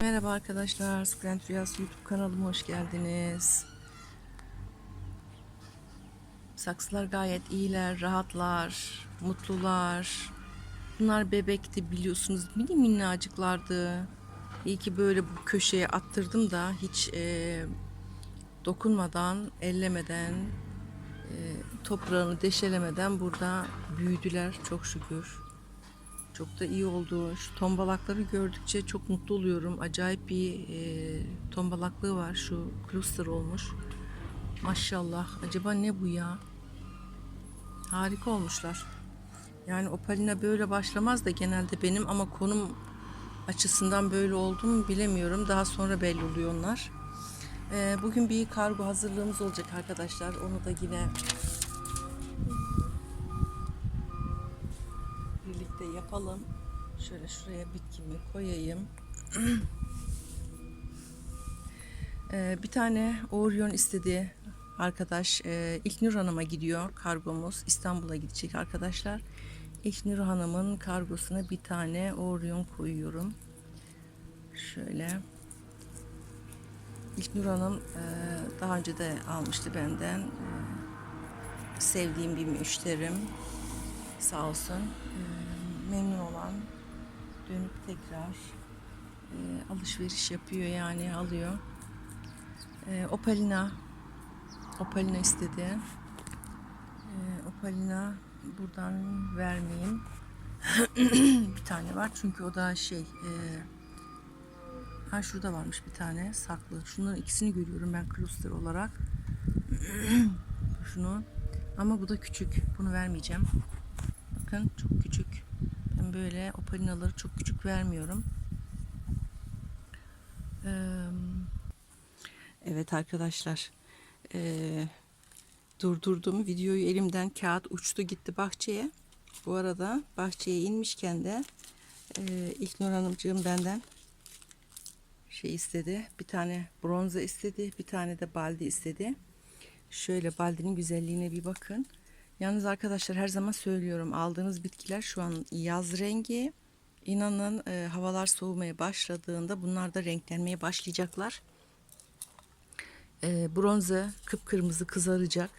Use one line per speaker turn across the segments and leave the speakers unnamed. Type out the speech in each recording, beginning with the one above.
Merhaba arkadaşlar, Splendid Rüyası YouTube kanalıma hoş geldiniz. Saksılar gayet iyiler, rahatlar, mutlular. Bunlar bebekti biliyorsunuz, mini minnacıklardı. İyi ki böyle bu köşeye attırdım da hiç e, dokunmadan, ellemeden, e, toprağını deşelemeden burada büyüdüler çok şükür. Çok da iyi oldu. Şu tombalakları gördükçe çok mutlu oluyorum. Acayip bir e, tombalaklığı var. Şu cluster olmuş. Maşallah. Acaba ne bu ya? Harika olmuşlar. Yani opalina böyle başlamaz da genelde benim ama konum açısından böyle oldu mu bilemiyorum. Daha sonra belli oluyor onlar. E, bugün bir kargo hazırlığımız olacak arkadaşlar. Onu da yine birlikte yapalım. Şöyle şuraya bitkimi koyayım. Ee, bir tane Orion istedi arkadaş. Ee, İlknur Hanım'a gidiyor kargomuz. İstanbul'a gidecek arkadaşlar. İlknur Hanım'ın kargosuna bir tane Orion koyuyorum. Şöyle. İlknur Hanım e, daha önce de almıştı benden. E, sevdiğim bir müşterim. Sağ olsun. E, memnun olan dönüp tekrar e, alışveriş yapıyor yani alıyor. E, Opalina Opalina istedi. E, Opalina buradan vermeyeyim. bir tane var çünkü o da şey e, ha şurada varmış bir tane saklı. Şunların ikisini görüyorum ben cluster olarak. Şunu ama bu da küçük. Bunu vermeyeceğim. Bakın çok böyle opalinaları çok küçük vermiyorum. Ee, evet arkadaşlar. Ee, durdurdum videoyu elimden kağıt uçtu gitti bahçeye. Bu arada bahçeye inmişken de e, İlknur Hanımcığım benden şey istedi. Bir tane bronza istedi. Bir tane de baldi istedi. Şöyle baldinin güzelliğine bir bakın. Yalnız arkadaşlar her zaman söylüyorum aldığınız bitkiler şu an yaz rengi. İnanın e, havalar soğumaya başladığında bunlar da renklenmeye başlayacaklar. E, bronze kıpkırmızı kızaracak.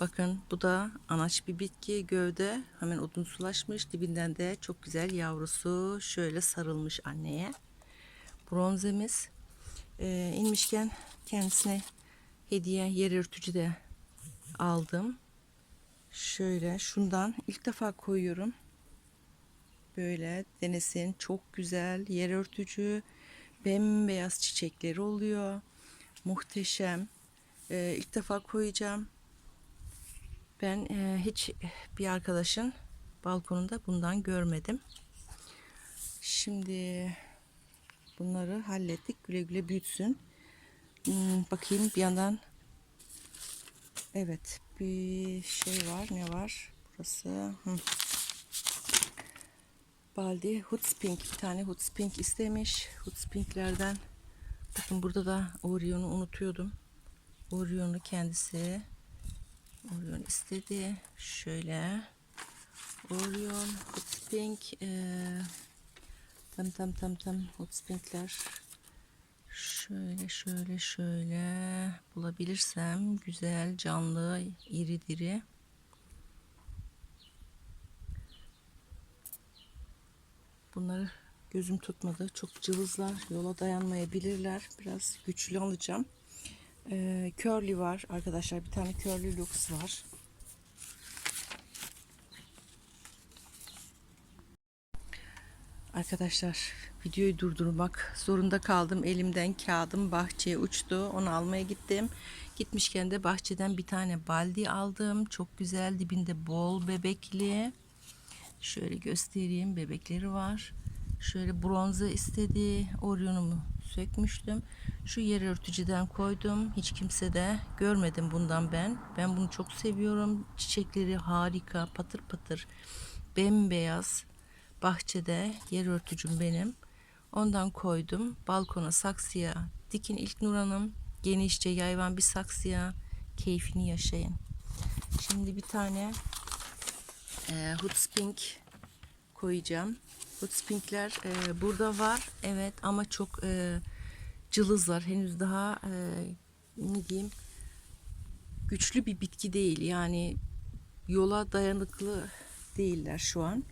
Bakın bu da anaç bir bitki gövde hemen odunsulaşmış dibinden de çok güzel yavrusu şöyle sarılmış anneye. Bronzemiz e, inmişken kendisine hediye yer örtücü de aldım. Şöyle şundan ilk defa koyuyorum. Böyle denesin. Çok güzel yer örtücü. Bembeyaz çiçekleri oluyor. Muhteşem. Ee, ilk defa koyacağım. Ben e, hiç bir arkadaşın balkonunda bundan görmedim. Şimdi bunları hallettik. Güle güle büyütsün. Hmm, bakayım bir yandan Evet bir şey var. Ne var? Burası Hı. Baldi Hutspink. Bir tane Hutspink istemiş. Hutspinklerden bakın burada da Orion'u unutuyordum. Orion'u kendisi Orion istedi. Şöyle Orion Hutspink ee, tam tam tam tam Hutspinkler Şöyle şöyle şöyle bulabilirsem güzel canlı iri diri. Bunları gözüm tutmadı. Çok cılızlar yola dayanmayabilirler. Biraz güçlü alacağım. Ee, curly var arkadaşlar. Bir tane curly lux var. Arkadaşlar videoyu durdurmak zorunda kaldım. Elimden kağıdım bahçeye uçtu. Onu almaya gittim. Gitmişken de bahçeden bir tane baldi aldım. Çok güzel dibinde bol bebekli. Şöyle göstereyim bebekleri var. Şöyle bronza istedi. Orionumu sökmüştüm. Şu yer örtücüden koydum. Hiç kimse de görmedim bundan ben. Ben bunu çok seviyorum. Çiçekleri harika patır patır bembeyaz bahçede yer örtücüm benim. Ondan koydum. Balkona saksıya dikin ilk Nur Hanım. Genişçe yayvan bir saksıya keyfini yaşayın. Şimdi bir tane e, Hutspink koyacağım. Hot Spink'ler e, burada var. Evet ama çok e, cılızlar. Henüz daha e, ne diyeyim güçlü bir bitki değil. Yani yola dayanıklı değiller şu an.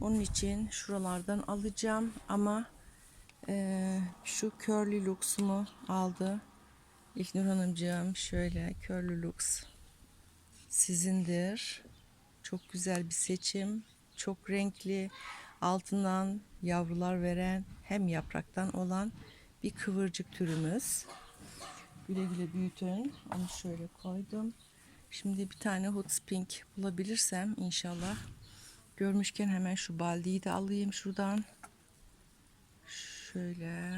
Onun için şuralardan alacağım ama e, şu Curly Lux'umu aldı. İlknur Hanımcığım şöyle Curly Lux sizindir. Çok güzel bir seçim. Çok renkli. Altından yavrular veren hem yapraktan olan bir kıvırcık türümüz. Güle güle büyütün. Onu şöyle koydum. Şimdi bir tane hot spink bulabilirsem inşallah. Görmüşken hemen şu baldiyi de alayım şuradan. Şöyle.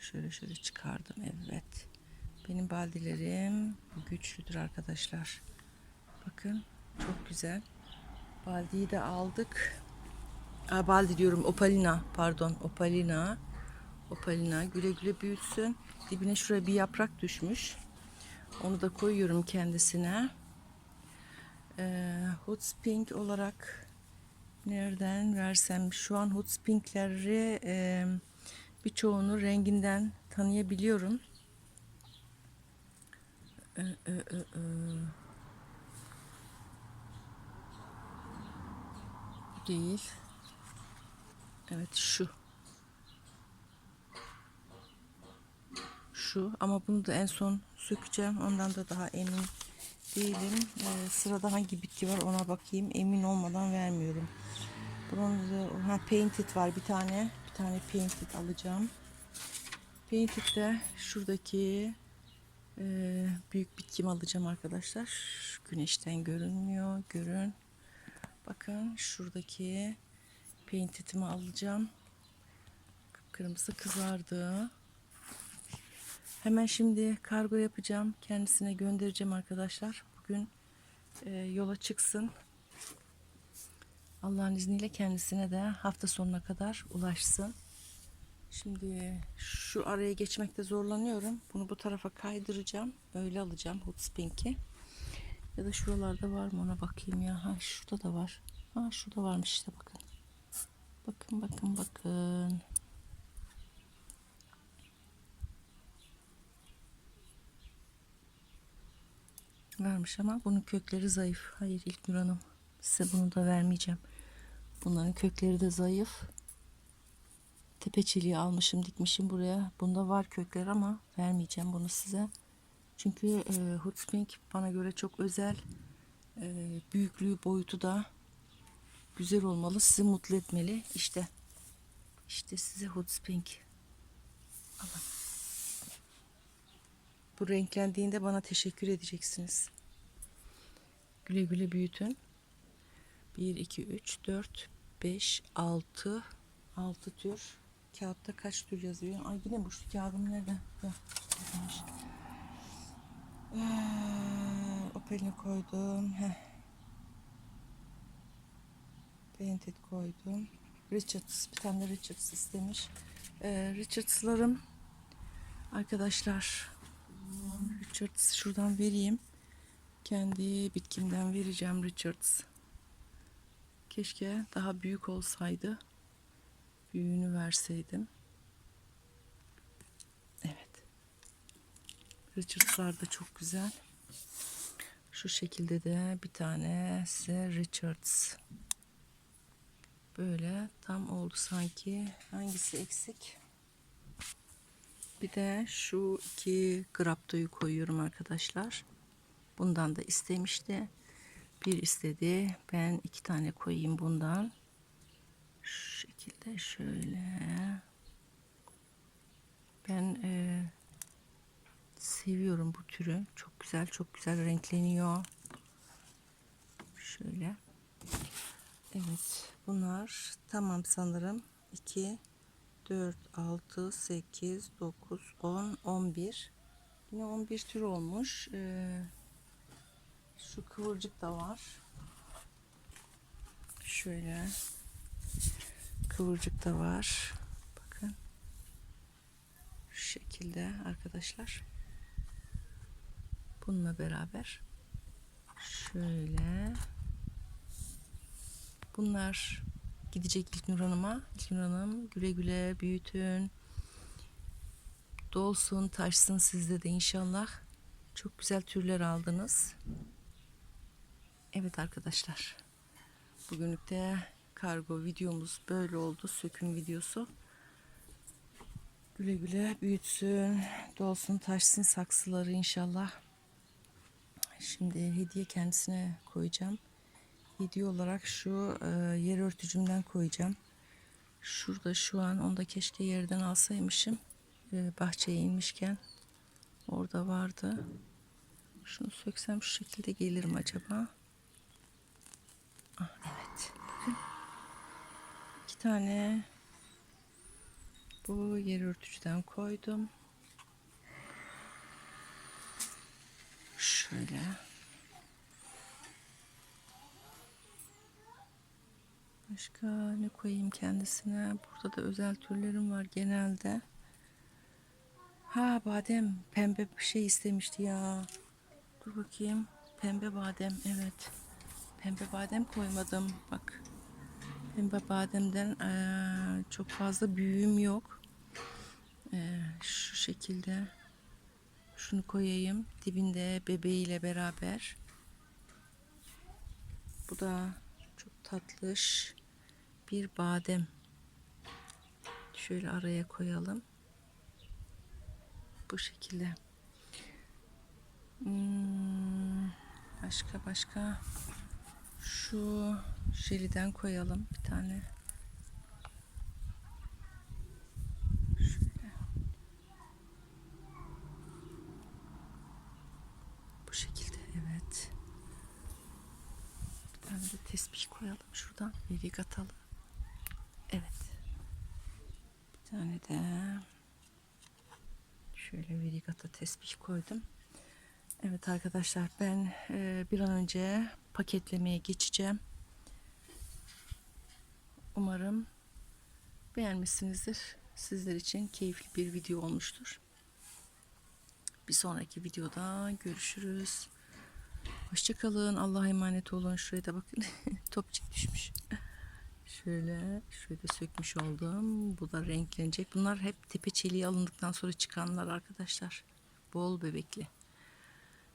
Şöyle şöyle çıkardım. Evet. Benim baldilerim güçlüdür arkadaşlar. Bakın çok güzel. Baldiyi de aldık. Aa, baldi diyorum opalina pardon opalina. Opalina güle güle büyütsün. Dibine şuraya bir yaprak düşmüş. Onu da koyuyorum kendisine. Ee, hot pink olarak nereden versem şu an hot pinkleri e, birçoğunu renginden tanıyabiliyorum. Ee, e, e, e. Bu değil. Evet şu. Şu ama bunu da en son sökeceğim. Ondan da daha emin değilim. Ee, sırada hangi bitki var ona bakayım. Emin olmadan vermiyorum. Bronze, ha, painted var bir tane. Bir tane painted alacağım. Painted de şuradaki e, büyük bitkimi alacağım arkadaşlar. Güneşten görünmüyor. Görün. Bakın şuradaki painted'imi alacağım. Kırmızı kızardı. Hemen şimdi kargo yapacağım. Kendisine göndereceğim arkadaşlar. Bugün e, yola çıksın. Allah'ın izniyle kendisine de hafta sonuna kadar ulaşsın. Şimdi şu araya geçmekte zorlanıyorum. Bunu bu tarafa kaydıracağım. Öyle alacağım hot spink'i. Ya da şuralarda var mı ona bakayım ya. Ha şurada da var. Ha şurada varmış işte bakın. Bakın bakın bakın. Varmış ama bunun kökleri zayıf. Hayır İlknur Hanım. Size bunu da vermeyeceğim. Bunların kökleri de zayıf. Tepeçiliği almışım dikmişim buraya. Bunda var kökler ama vermeyeceğim bunu size. Çünkü e, Hotspink bana göre çok özel. E, büyüklüğü boyutu da güzel olmalı. Sizi mutlu etmeli. İşte işte size Hotspink. Alın. Bu renklendiğinde bana teşekkür edeceksiniz. Güle güle büyütün. 1, 2, 3, 4, 5, 6 6 tür. Kağıtta kaç tür yazıyor? Ay yine bu şu kağıdım nerede? Ee, Opel'ini koydum. Heh. Painted koydum. Richards. Bir tane de Richards istemiş. Ee, Richards'larım arkadaşlar Richards şuradan vereyim. Kendi bitkimden vereceğim Richards. Keşke daha büyük olsaydı. Büyüğünü verseydim. Evet. Richards'lar da çok güzel. Şu şekilde de bir tane size Richards. Böyle tam oldu sanki. Hangisi eksik? Bir de şu iki graptoyu koyuyorum arkadaşlar. Bundan da istemişti. Bir istedi. Ben iki tane koyayım bundan. Şu şekilde şöyle. Ben e, seviyorum bu türü. Çok güzel, çok güzel renkleniyor. Şöyle. Evet, bunlar tamam sanırım. 2 4 6 8 9 10 11. Yine 11 tür olmuş. Ee, şu kıvırcık da var. Şöyle kıvırcık da var. Bakın. Şu şekilde arkadaşlar. Bununla beraber şöyle Bunlar gidecek İlknur Hanım'a. İlknur Hanım güle güle büyütün. Dolsun, taşsın sizde de inşallah. Çok güzel türler aldınız. Evet arkadaşlar. Bugünlük de kargo videomuz böyle oldu. Söküm videosu. Güle güle büyütsün, dolsun, taşsın saksıları inşallah. Şimdi hediye kendisine koyacağım. Hediye olarak şu e, yer örtücümden koyacağım. Şurada şu an onu da keşke yerden alsaymışım. E, bahçeye inmişken orada vardı. Şunu söksem şu şekilde gelir mi acaba? Ah, evet. İki tane bu yer örtücüden koydum. Şöyle. Başka ne koyayım kendisine? Burada da özel türlerim var genelde. Ha badem. Pembe bir şey istemişti ya. Dur bakayım. Pembe badem. Evet. Pembe badem koymadım. Bak. Pembe bademden eee, çok fazla büyüğüm yok. Eee, şu şekilde şunu koyayım dibinde bebeğiyle beraber. Bu da çok tatlış bir badem. Şöyle araya koyalım. Bu şekilde. Hmm, başka başka şu jeliden koyalım bir tane. Şöyle. Bu şekilde evet. Bir tane de tesbih koyalım şuradan. Verik atalım. Evet. Bir tane de şöyle verigata tesbih koydum. Evet arkadaşlar ben e, bir an önce paketlemeye geçeceğim. Umarım beğenmişsinizdir. Sizler için keyifli bir video olmuştur. Bir sonraki videoda görüşürüz. Hoşçakalın. Allah'a emanet olun. Şuraya da bakın. Topçuk düşmüş. Şöyle, şöyle de sökmüş oldum. Bu da renklenecek. Bunlar hep tepe çeliği alındıktan sonra çıkanlar arkadaşlar. Bol bebekli.